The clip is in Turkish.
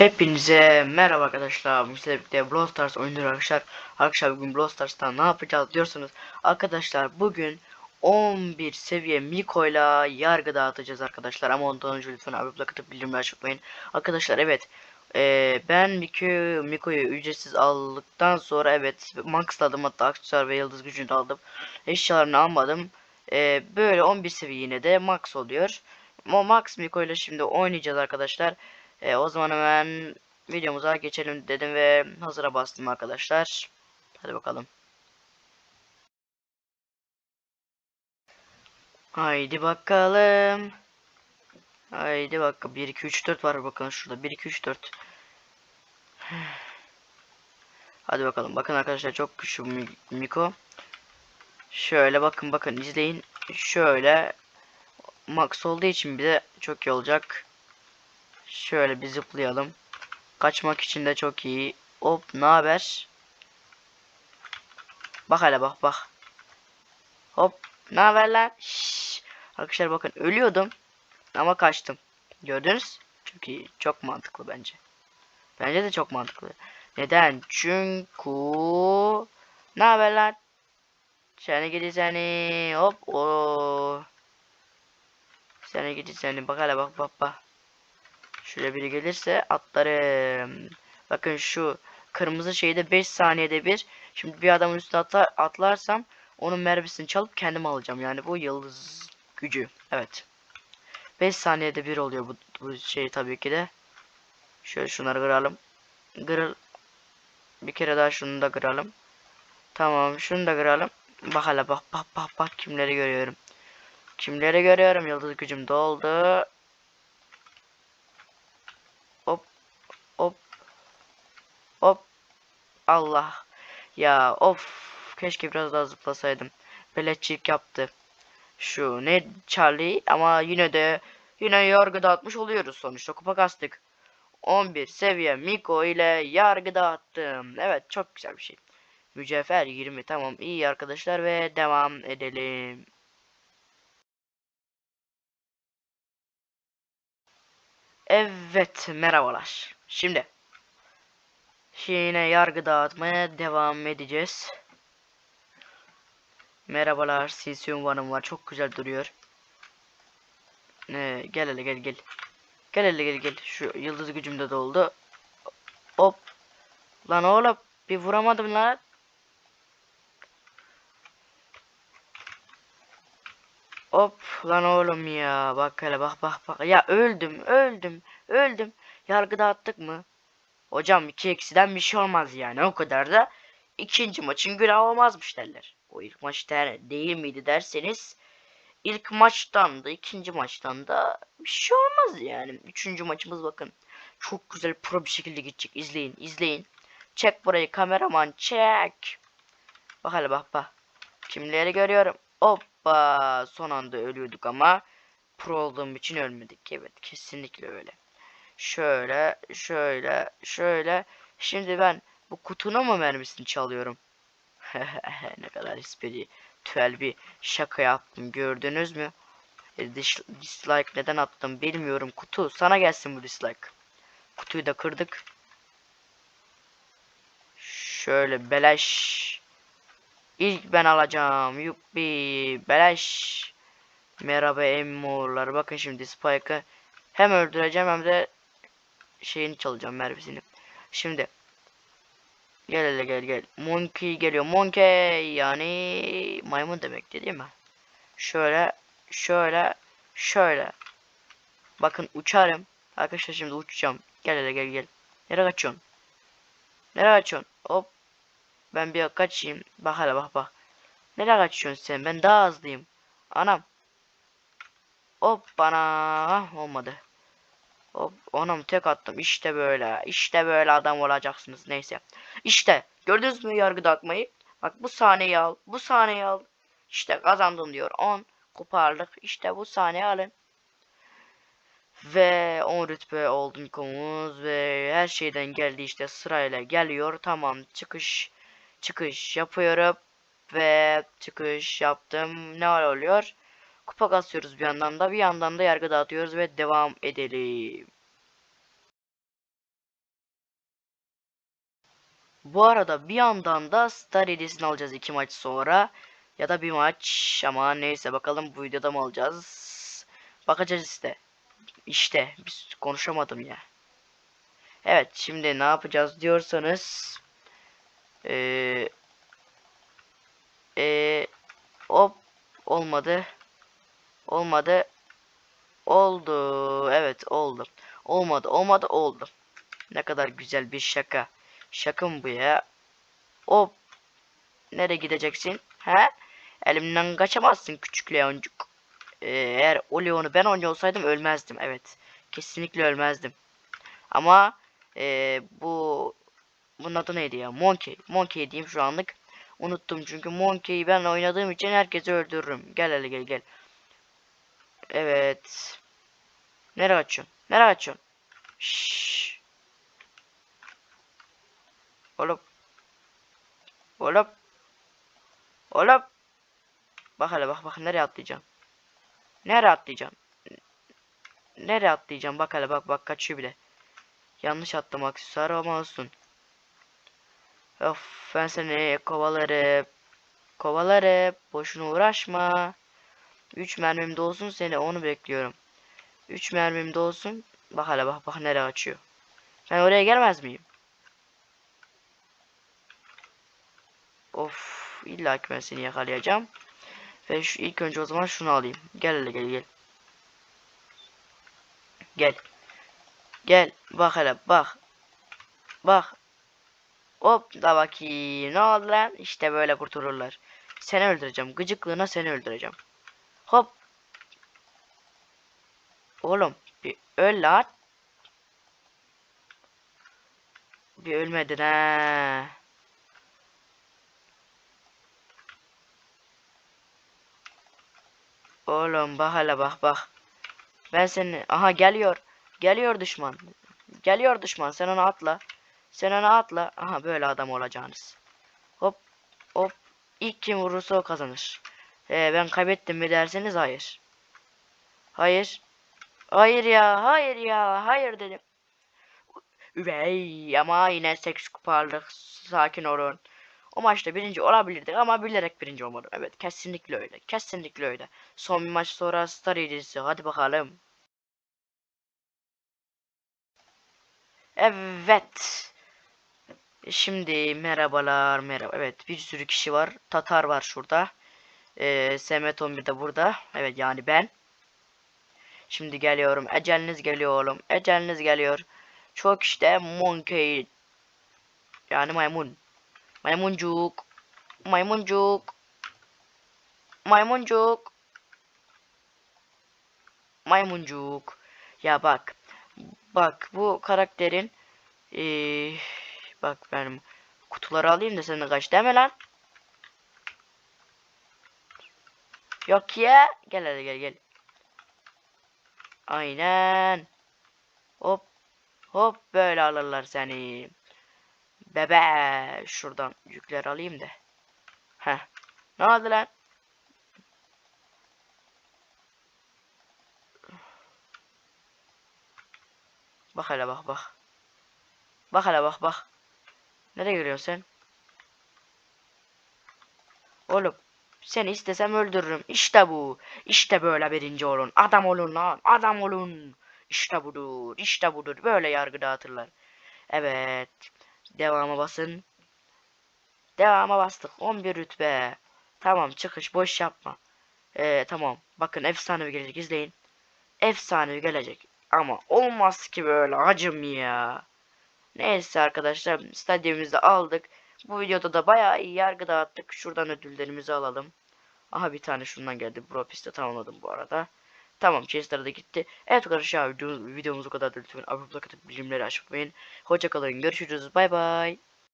Hepinize merhaba arkadaşlar. Bu sizlerle birlikte Brawl Stars oynuyor arkadaşlar. Arkadaşlar bugün Brawl Stars'ta ne yapacağız diyorsunuz. Arkadaşlar bugün 11 seviye Miko ile yargı dağıtacağız arkadaşlar. Ama ondan önce lütfen abone olup atıp bildirimleri açmayın. Arkadaşlar evet. eee, ben Miko'yu Miko'yu ücretsiz aldıktan sonra evet maxladım hatta aksesuar ve yıldız gücünü aldım. Eşyalarını almadım. Eee, böyle 11 seviye yine de max oluyor. Max Miko ile şimdi oynayacağız arkadaşlar. E, o zaman hemen videomuza geçelim dedim ve hazıra bastım arkadaşlar. Hadi bakalım. Haydi bakalım. Haydi bakalım. 1 2 3 4 var bakın şurada. 1 2 3 4. Hadi bakalım. Bakın arkadaşlar çok güçlü Miko. Şöyle bakın bakın izleyin. Şöyle max olduğu için bize çok iyi olacak. Şöyle bir zıplayalım. Kaçmak için de çok iyi. Hop ne haber? Bak hele bak bak. Hop ne haber lan? Arkadaşlar bakın ölüyordum ama kaçtım. Gördünüz? İyi. Çok mantıklı bence. Bence de çok mantıklı. Neden? Çünkü ne haber lan? Seni gidi seni. Hop o. Seni gidi seni. Bak hele bak bak bak. Şöyle biri gelirse atlarım. Bakın şu kırmızı şeyde 5 saniyede bir. Şimdi bir adamın üstüne atlar, atlarsam onun mermisini çalıp kendim alacağım. Yani bu yıldız gücü. Evet. 5 saniyede bir oluyor bu, bu şey tabii ki de. Şöyle şunları kıralım. Kırıl. Bir kere daha şunu da kıralım. Tamam şunu da kıralım. Bak hele bak bak bak bak kimleri görüyorum. Kimleri görüyorum yıldız gücüm doldu. Hop hop hop. Allah. Ya of. Keşke biraz daha zıplasaydım. Beletçilik yaptı. Şu ne Charlie? Ama yine de yine yargı dağıtmış oluyoruz. Sonuçta kupa kastık. 11 seviye Miko ile yargı dağıttım. Evet çok güzel bir şey. Mücevher 20 tamam iyi arkadaşlar ve devam edelim. Evet, merhabalar. Şimdi yine yargı dağıtmaya devam edeceğiz. Merhabalar, Silsium Van'ım var. Çok güzel duruyor. Ee, gel hele gel gel. Gel hele gel gel. Şu yıldız gücüm de doldu. Hop. Lan oğlum bir vuramadım lan. Hop lan oğlum ya bak hele bak bak bak ya öldüm öldüm öldüm yargı dağıttık mı hocam iki eksiden bir şey olmaz yani o kadar da ikinci maçın günah olmazmış derler. O ilk maçta değil miydi derseniz ilk maçtan da ikinci maçtan da bir şey olmaz yani. Üçüncü maçımız bakın çok güzel pro bir şekilde gidecek. İzleyin izleyin. Çek burayı kameraman çek. Bak hele bak bak. Kimleri görüyorum? Hoppa son anda ölüyorduk ama pro olduğum için ölmedik. Evet kesinlikle öyle. Şöyle şöyle şöyle. Şimdi ben bu kutunun mu mermisini çalıyorum? ne kadar espritüel bir şaka yaptım gördünüz mü? E, dis dislike neden attım bilmiyorum kutu sana gelsin bu dislike. Kutuyu da kırdık. Şöyle beleş İlk ben alacağım. Yuppi. Beleş. Merhaba emmurlar. Bakın şimdi Spike'ı hem öldüreceğim hem de şeyini çalacağım mermisini. Şimdi gel hele gel gel. Monkey geliyor. Monkey yani maymun demekti değil mi? Şöyle şöyle şöyle. Bakın uçarım. Arkadaşlar şimdi uçacağım. Gel hele gel gel. Nereye kaçıyorsun? Nereye kaçıyorsun? Hop ben bir kaçayım. Bak hele bak bak. Nereye kaçıyorsun sen? Ben daha hızlıyım. Anam. Hop bana. Olmadı. Hop anam tek attım. İşte böyle. İşte böyle adam olacaksınız. Neyse. İşte. Gördünüz mü yargı dağıtmayı? Bak bu sahneyi al. Bu sahneyi al. İşte kazandım diyor. 10 kuparlık. İşte bu sahneyi alın. Ve 10 rütbe oldu Mikomuz ve her şeyden geldi işte sırayla geliyor. Tamam çıkış çıkış yapıyorum ve çıkış yaptım. Ne oluyor? Kupa kasıyoruz bir yandan da bir yandan da yargı dağıtıyoruz ve devam edelim. Bu arada bir yandan da Star hediyesini alacağız iki maç sonra. Ya da bir maç ama neyse bakalım bu videoda mı alacağız. Bakacağız işte. İşte biz konuşamadım ya. Evet şimdi ne yapacağız diyorsanız. Eee eee hop olmadı. Olmadı. Oldu. Evet oldu. Olmadı. Olmadı. Oldu. Ne kadar güzel bir şaka. Mı bu ya? Hop. Nereye gideceksin? He? Elimden kaçamazsın küçük Leoncuk. Ee, eğer o Leon'u ben oynuyor olsaydım ölmezdim. Evet. Kesinlikle ölmezdim. Ama ee, bu bunun adı neydi ya? Monkey. Monkey diyeyim şu anlık. Unuttum çünkü Monkey'i ben oynadığım için herkesi öldürürüm. Gel hele gel gel. Evet. Nereye açıyorsun? Nereye açıyorsun? Şşş. Oğlum. Oğlum. Oğlum. Bak hele bak bak nereye atlayacağım. Nereye atlayacağım? Nereye atlayacağım? Bak hele bak bak kaçıyor bile. Yanlış attım aksesuar ama olsun. Of ben seni kovalarım. Kovalarım. Boşuna uğraşma. 3 mermim de olsun seni onu bekliyorum. 3 mermim de olsun. Bak hele bak bak nereye açıyor. Ben oraya gelmez miyim? Of illa ki ben seni yakalayacağım. Ve şu ilk önce o zaman şunu alayım. Gel hele gel gel. Gel. Gel bak hele bak. Bak. Hop da bakayım. Ne oldu lan? İşte böyle kurtulurlar. Seni öldüreceğim. Gıcıklığına seni öldüreceğim. Hop. Oğlum bir öl lan. Bir ölmedin ha. Oğlum bak hele bak bak. Ben seni aha geliyor. Geliyor düşman. Geliyor düşman. Sen onu atla. Sen onu atla. Aha böyle adam olacaksınız. Hop hop. İlk kim vurursa o kazanır. Ee, ben kaybettim mi derseniz hayır. Hayır. Hayır ya, hayır ya, hayır dedim. Üvey ama yine 8 kuparlık sakin olun. O maçta birinci olabilirdik ama bilerek birinci olmadım. Evet kesinlikle öyle. Kesinlikle öyle. Son bir maç sonra Star hediyesi. Hadi bakalım. Evet. Şimdi merhabalar merhaba. Evet bir sürü kişi var. Tatar var şurada. Ee, Semet 11 de burada. Evet yani ben. Şimdi geliyorum. Eceliniz geliyor oğlum. Eceliniz geliyor. Çok işte monkey. Yani maymun. Maymuncuk. Maymuncuk. Maymuncuk. Maymuncuk. Ya bak. Bak bu karakterin ee, bak benim kutuları alayım da sen de kaç deme lan. Yok ya. Gel hadi gel gel. Aynen. Hop. Hop böyle alırlar seni. Bebe. Şuradan yükler alayım da. Heh. Ne oldu lan? Bak hele bak bak. Bak hele bak bak. Nereye görüyorsun sen? Oğlum seni istesem öldürürüm. İşte bu. İşte böyle birinci olun. Adam olun lan. Adam olun. İşte budur. İşte budur. Böyle yargı dağıtırlar. Evet. Devama basın. Devama bastık. 11 rütbe. Tamam çıkış boş yapma. Ee, tamam. Bakın efsanevi gelecek izleyin. Efsanevi gelecek. Ama olmaz ki böyle acım ya. Neyse arkadaşlar stadyumumuzu aldık. Bu videoda da bayağı iyi yargı dağıttık. Şuradan ödüllerimizi alalım. Aha bir tane şundan geldi. Bro piste tamamladım bu arada. Tamam Chester da gitti. Evet arkadaşlar videomuz, bu kadar. Lütfen abone olup bildirimleri açmayın. Hoşçakalın. Görüşürüz. Bay bay.